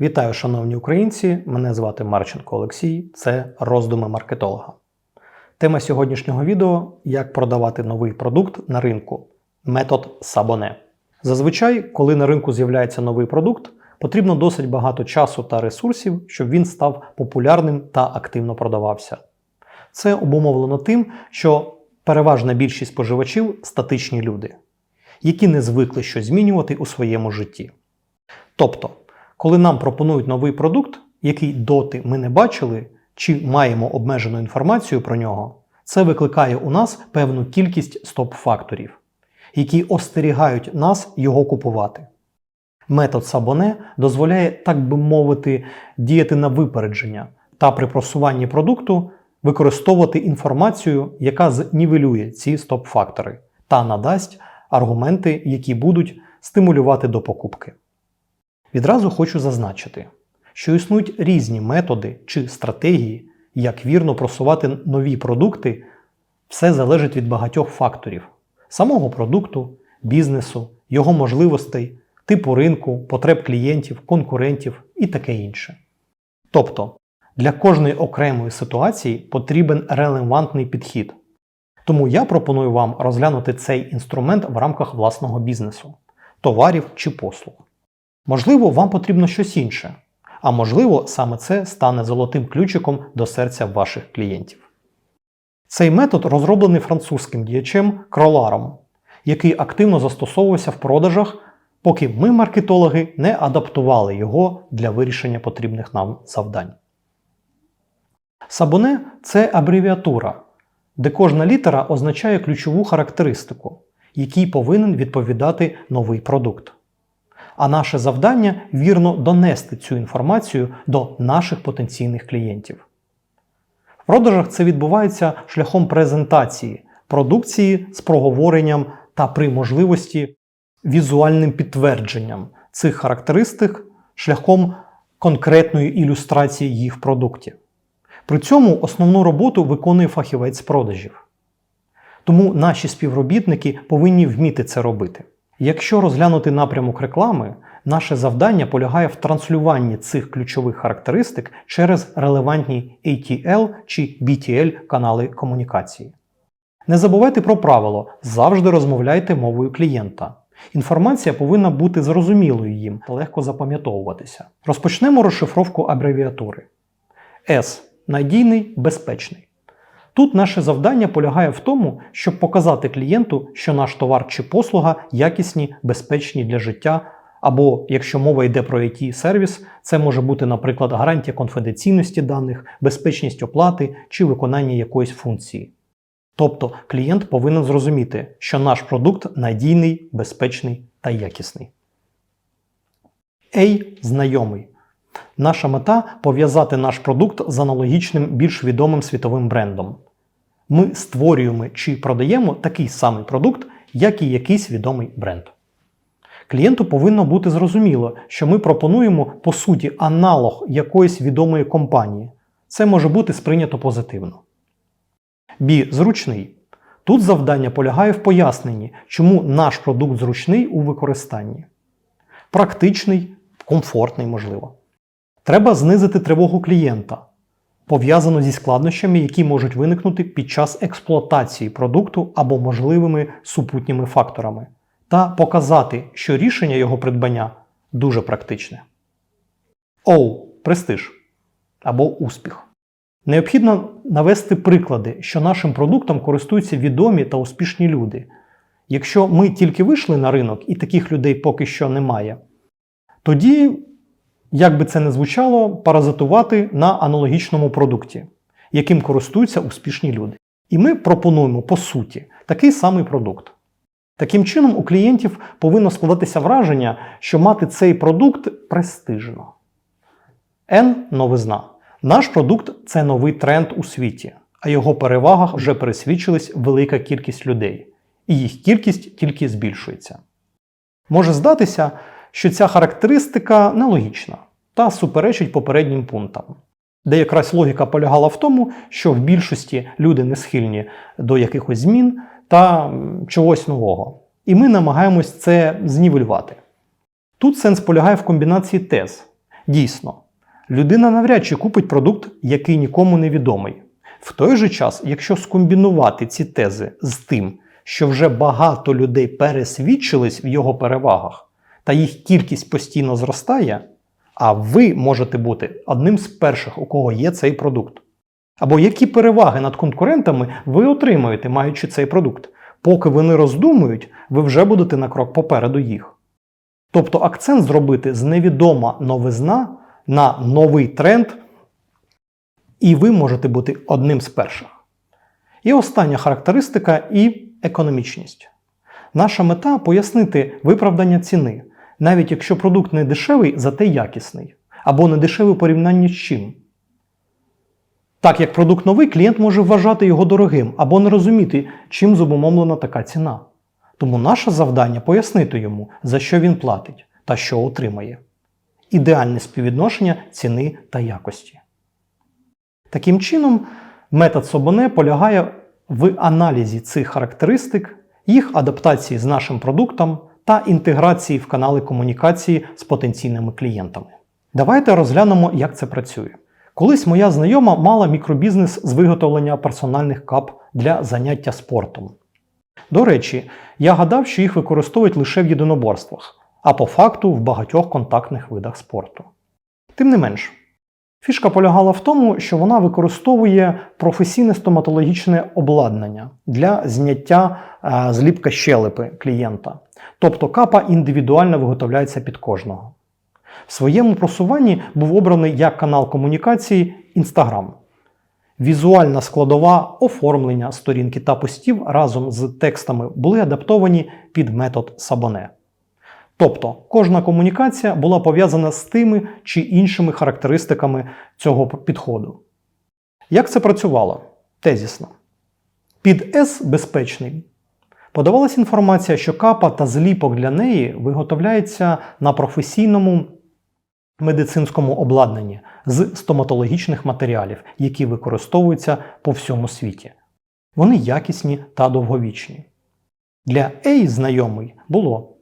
Вітаю, шановні українці! Мене звати Марченко Олексій, це роздуми маркетолога. Тема сьогоднішнього відео як продавати новий продукт на ринку метод Сабоне. Зазвичай, коли на ринку з'являється новий продукт, потрібно досить багато часу та ресурсів, щоб він став популярним та активно продавався. Це обумовлено тим, що переважна більшість споживачів статичні люди, які не звикли щось змінювати у своєму житті. Тобто, коли нам пропонують новий продукт, який доти ми не бачили, чи маємо обмежену інформацію про нього, це викликає у нас певну кількість стоп-факторів, які остерігають нас його купувати. Метод Сабоне дозволяє, так би мовити, діяти на випередження та при просуванні продукту використовувати інформацію, яка знівелює ці стоп-фактори та надасть аргументи, які будуть стимулювати до покупки. Відразу хочу зазначити, що існують різні методи чи стратегії, як вірно просувати нові продукти, все залежить від багатьох факторів: самого продукту, бізнесу, його можливостей, типу ринку, потреб клієнтів, конкурентів і таке інше. Тобто, для кожної окремої ситуації потрібен релевантний підхід. Тому я пропоную вам розглянути цей інструмент в рамках власного бізнесу, товарів чи послуг. Можливо, вам потрібно щось інше, а можливо, саме це стане золотим ключиком до серця ваших клієнтів. Цей метод розроблений французьким діячем Кроларом, який активно застосовувався в продажах, поки ми, маркетологи, не адаптували його для вирішення потрібних нам завдань. Сабоне це абревіатура, де кожна літера означає ключову характеристику, якій повинен відповідати новий продукт. А наше завдання вірно донести цю інформацію до наших потенційних клієнтів. В продажах це відбувається шляхом презентації продукції з проговоренням та при можливості візуальним підтвердженням цих характеристик шляхом конкретної ілюстрації їх в продукті. При цьому основну роботу виконує фахівець продажів. Тому наші співробітники повинні вміти це робити. Якщо розглянути напрямок реклами, наше завдання полягає в транслюванні цих ключових характеристик через релевантні ATL чи BTL канали комунікації. Не забувайте про правило завжди розмовляйте мовою клієнта. Інформація повинна бути зрозумілою їм та легко запам'ятовуватися. Розпочнемо розшифровку абревіатури. S надійний, безпечний. Тут наше завдання полягає в тому, щоб показати клієнту, що наш товар чи послуга якісні, безпечні для життя, або якщо мова йде про it сервіс це може бути, наприклад, гарантія конфіденційності даних, безпечність оплати чи виконання якоїсь функції. Тобто клієнт повинен зрозуміти, що наш продукт надійний, безпечний та якісний. A знайомий. Наша мета пов'язати наш продукт з аналогічним більш відомим світовим брендом. Ми створюємо чи продаємо такий самий продукт, як і якийсь відомий бренд. Клієнту повинно бути зрозуміло, що ми пропонуємо по суті аналог якоїсь відомої компанії. Це може бути сприйнято позитивно. Бі зручний. Тут завдання полягає в поясненні, чому наш продукт зручний у використанні. Практичний, комфортний, можливо. Треба знизити тривогу клієнта, пов'язану зі складнощами, які можуть виникнути під час експлуатації продукту або можливими супутніми факторами, та показати, що рішення його придбання дуже практичне. Оу, престиж або успіх. Необхідно навести приклади, що нашим продуктом користуються відомі та успішні люди. Якщо ми тільки вийшли на ринок і таких людей поки що немає, тоді як би це не звучало, паразитувати на аналогічному продукті, яким користуються успішні люди. І ми пропонуємо, по суті, такий самий продукт. Таким чином, у клієнтів повинно складатися враження, що мати цей продукт престижно. N новизна. Наш продукт це новий тренд у світі, а його перевагах вже пересвідчилась велика кількість людей, і їх кількість тільки збільшується. Може здатися, що ця характеристика нелогічна та суперечить попереднім пунктам, де якраз логіка полягала в тому, що в більшості люди не схильні до якихось змін та чогось нового. І ми намагаємось це знівелювати. Тут сенс полягає в комбінації тез, Дійсно, людина навряд чи купить продукт, який нікому не відомий. В той же час, якщо скомбінувати ці тези з тим, що вже багато людей пересвідчились в його перевагах, та їх кількість постійно зростає, а ви можете бути одним з перших, у кого є цей продукт. Або які переваги над конкурентами ви отримаєте, маючи цей продукт. Поки вони роздумують, ви вже будете на крок попереду їх. Тобто акцент зробити з невідома новизна на новий тренд, і ви можете бути одним з перших. І остання характеристика і економічність. Наша мета пояснити виправдання ціни, навіть якщо продукт не дешевий, зате якісний, або не дешевий у порівнянні з чим. Так як продукт новий, клієнт може вважати його дорогим або не розуміти, чим зумовлена така ціна. Тому наше завдання пояснити йому, за що він платить та що отримає. Ідеальне співвідношення ціни та якості. Таким чином, метод Собоне полягає в аналізі цих характеристик, їх адаптації з нашим продуктом та інтеграції в канали комунікації з потенційними клієнтами. Давайте розглянемо, як це працює. Колись моя знайома мала мікробізнес з виготовлення персональних кап для заняття спортом. До речі, я гадав, що їх використовують лише в єдиноборствах, а по факту в багатьох контактних видах спорту. Тим не менш, фішка полягала в тому, що вона використовує професійне стоматологічне обладнання для зняття е, зліпка щелепи клієнта. Тобто капа індивідуально виготовляється під кожного. В своєму просуванні був обраний як канал комунікації Instagram. Візуальна складова оформлення сторінки та постів разом з текстами були адаптовані під метод Сабоне. Тобто кожна комунікація була пов'язана з тими чи іншими характеристиками цього підходу. Як це працювало? Тезісно. Під S безпечний подавалася інформація, що капа та зліпок для неї виготовляється на професійному медицинському обладнанні з стоматологічних матеріалів, які використовуються по всьому світі. Вони якісні та довговічні. Для A знайомий було.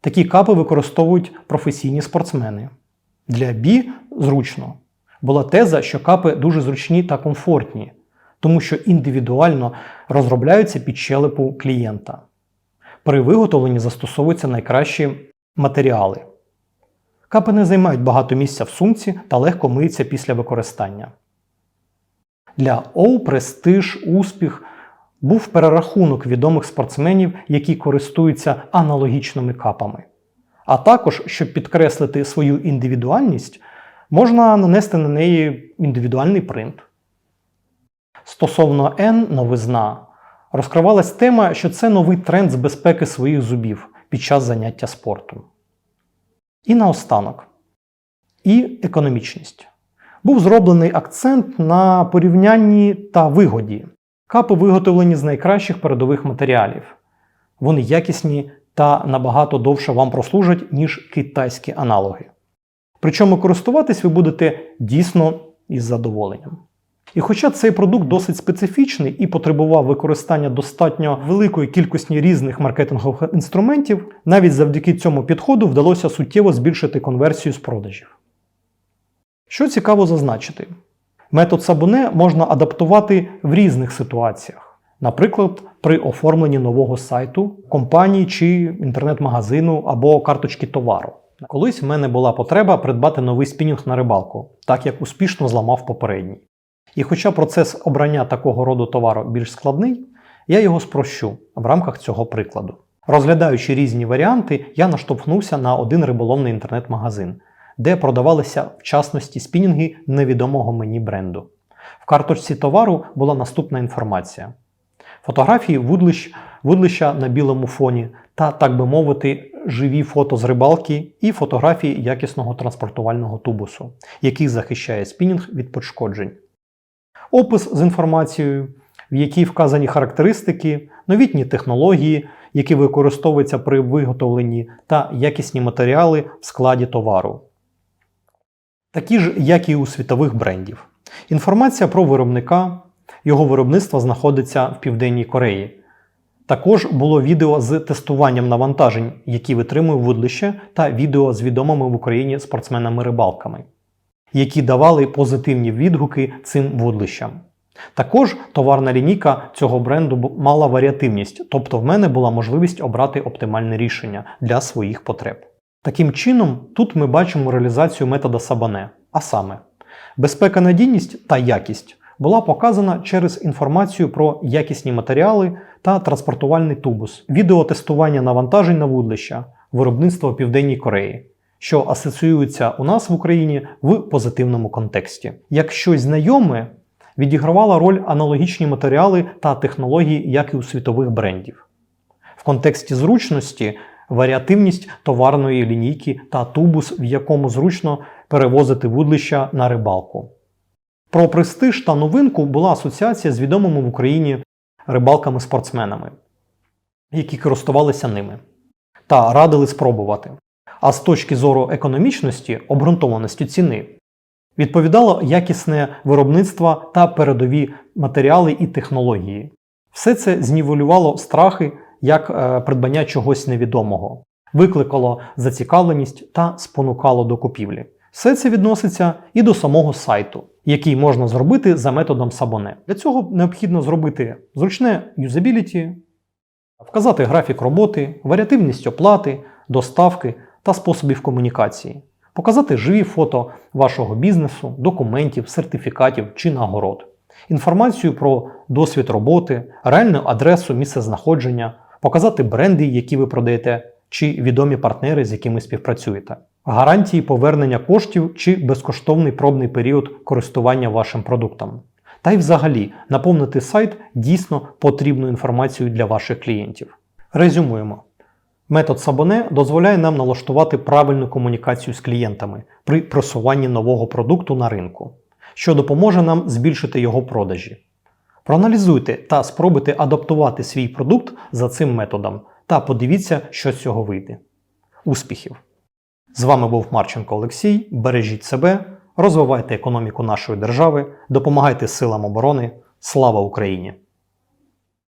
Такі капи використовують професійні спортсмени. Для B зручно. Була теза, що капи дуже зручні та комфортні, тому що індивідуально розробляються під щелепу клієнта. При виготовленні застосовуються найкращі матеріали. Капи не займають багато місця в сумці та легко миються після використання. Для Оу престиж, успіх був перерахунок відомих спортсменів, які користуються аналогічними капами. А також, щоб підкреслити свою індивідуальність, можна нанести на неї індивідуальний принт. Стосовно N новизна, розкривалась тема, що це новий тренд з безпеки своїх зубів під час заняття спортом. І наостанок. І економічність. Був зроблений акцент на порівнянні та вигоді. Капи виготовлені з найкращих передових матеріалів. Вони якісні та набагато довше вам прослужать, ніж китайські аналоги. Причому користуватись ви будете дійсно із задоволенням. І хоча цей продукт досить специфічний і потребував використання достатньо великої кількості різних маркетингових інструментів, навіть завдяки цьому підходу вдалося суттєво збільшити конверсію з продажів. Що цікаво зазначити, метод Сабоне можна адаптувати в різних ситуаціях, наприклад, при оформленні нового сайту, компанії чи інтернет-магазину або карточки товару. Колись в мене була потреба придбати новий спінінг на рибалку, так як успішно зламав попередній. І хоча процес обрання такого роду товару більш складний, я його спрощу в рамках цього прикладу. Розглядаючи різні варіанти, я наштовхнувся на один риболовний інтернет-магазин, де продавалися в частності спінінги невідомого мені бренду. В карточці товару була наступна інформація: фотографії вудлищ, вудлища на білому фоні та, так би мовити, живі фото з рибалки і фотографії якісного транспортувального тубусу, який захищає спінінг від пошкоджень опис з інформацією, в якій вказані характеристики, новітні технології, які використовуються при виготовленні та якісні матеріали в складі товару. Такі ж, як і у світових брендів. Інформація про виробника, його виробництво знаходиться в Південній Кореї. Також було відео з тестуванням навантажень, які витримує вудлище, та відео з відомими в Україні спортсменами-рибалками, які давали позитивні відгуки цим вудлищам. Також товарна лінійка цього бренду мала варіативність, тобто в мене була можливість обрати оптимальне рішення для своїх потреб. Таким чином, тут ми бачимо реалізацію метода Сабане, а саме, безпека, надійність та якість була показана через інформацію про якісні матеріали та транспортувальний тубус, відеотестування навантажень на вудлища, виробництво в Південній Кореї, що асоціюється у нас в Україні в позитивному контексті. Як щось знайоме, відігравала роль аналогічні матеріали та технології, як і у світових брендів. В контексті зручності варіативність товарної лінійки та тубус, в якому зручно перевозити вудлища на рибалку. Про престиж та новинку була асоціація з відомими в Україні рибалками-спортсменами, які користувалися ними та радили спробувати. А з точки зору економічності, обґрунтованості ціни, відповідало якісне виробництво та передові матеріали і технології. Все це знівелювало страхи як е, придбання чогось невідомого, викликало зацікавленість та спонукало до купівлі. Все це відноситься і до самого сайту, який можна зробити за методом Сабоне. Для цього необхідно зробити зручне юзабіліті, вказати графік роботи, варіативність оплати, доставки та способів комунікації, показати живі фото вашого бізнесу, документів, сертифікатів чи нагород, інформацію про досвід роботи, реальну адресу місцезнаходження, показати бренди, які ви продаєте, чи відомі партнери, з якими співпрацюєте, гарантії повернення коштів чи безкоштовний пробний період користування вашим продуктом. Та й взагалі наповнити сайт дійсно потрібною інформацією для ваших клієнтів. Резюмуємо. Метод Сабоне дозволяє нам налаштувати правильну комунікацію з клієнтами при просуванні нового продукту на ринку, що допоможе нам збільшити його продажі. Проаналізуйте та спробуйте адаптувати свій продукт за цим методом та подивіться, що з цього вийде. Успіхів! З вами був Марченко Олексій. Бережіть себе, розвивайте економіку нашої держави, допомагайте силам оборони. Слава Україні!